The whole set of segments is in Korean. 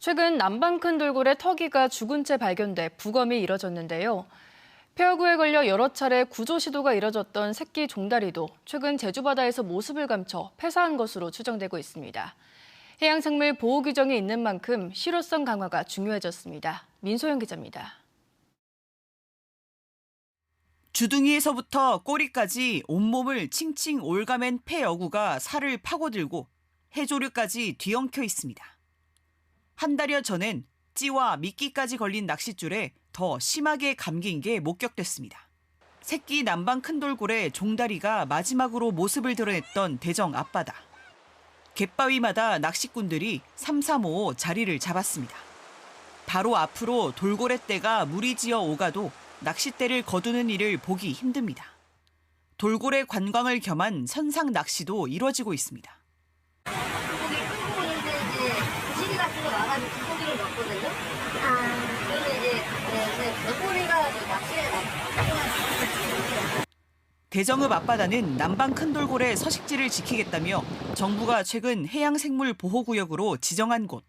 최근 남방 큰 돌고래 터기가 죽은 채 발견돼 부검이 이뤄졌는데요. 폐허구에 걸려 여러 차례 구조 시도가 이뤄졌던 새끼 종다리도 최근 제주 바다에서 모습을 감춰 폐사한 것으로 추정되고 있습니다. 해양생물 보호 규정이 있는 만큼 실효성 강화가 중요해졌습니다. 민소영 기자입니다. 주둥이에서부터 꼬리까지 온몸을 칭칭 올가맨 폐여구가 살을 파고들고 해조류까지 뒤엉켜 있습니다. 한 달여 전엔 찌와 미끼까지 걸린 낚싯줄에 더 심하게 감긴 게 목격됐습니다. 새끼 남방 큰 돌고래 종다리가 마지막으로 모습을 드러냈던 대정 앞바다. 갯바위마다 낚시꾼들이 삼삼오오 자리를 잡았습니다. 바로 앞으로 돌고래 떼가 물이 지어 오가도 낚싯대를 거두는 일을 보기 힘듭니다. 돌고래 관광을 겸한 선상 낚시도 이뤄지고 있습니다. 대정읍 앞바다는 남방 큰돌고래 서식지를 지키겠다며 정부가 최근 해양생물 보호구역으로 지정한 곳.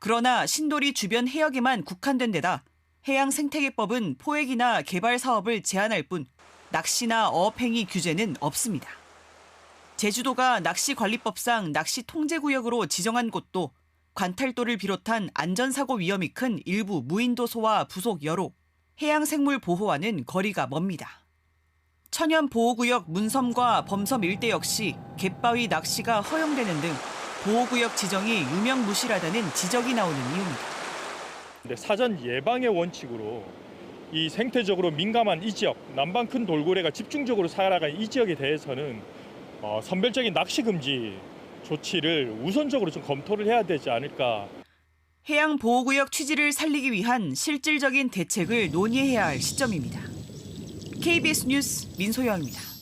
그러나 신돌이 주변 해역에만 국한된 데다 해양생태계법은 포획이나 개발 사업을 제한할 뿐 낚시나 어업행위 규제는 없습니다. 제주도가 낚시관리법상 낚시 통제구역으로 지정한 곳도 관탈도를 비롯한 안전사고 위험이 큰 일부 무인도소와 부속 여로, 해양생물 보호와는 거리가 멉니다. 천연 보호구역 문섬과 범섬 일대 역시 갯바위 낚시가 허용되는 등 보호구역 지정이 유명무실하다는 지적이 나오는 이유입니다. 사전 예방의 원칙으로 이 생태적으로 민감한 이 지역 남방 큰 돌고래가 집중적으로 살아가는 이 지역에 대해서는 어, 선별적인 낚시 금지 조치를 우선적으로 좀 검토를 해야 되지 않을까 해양 보호구역 취지를 살리기 위한 실질적인 대책을 논의해야 할 시점입니다. KBS 뉴스 민소영입니다.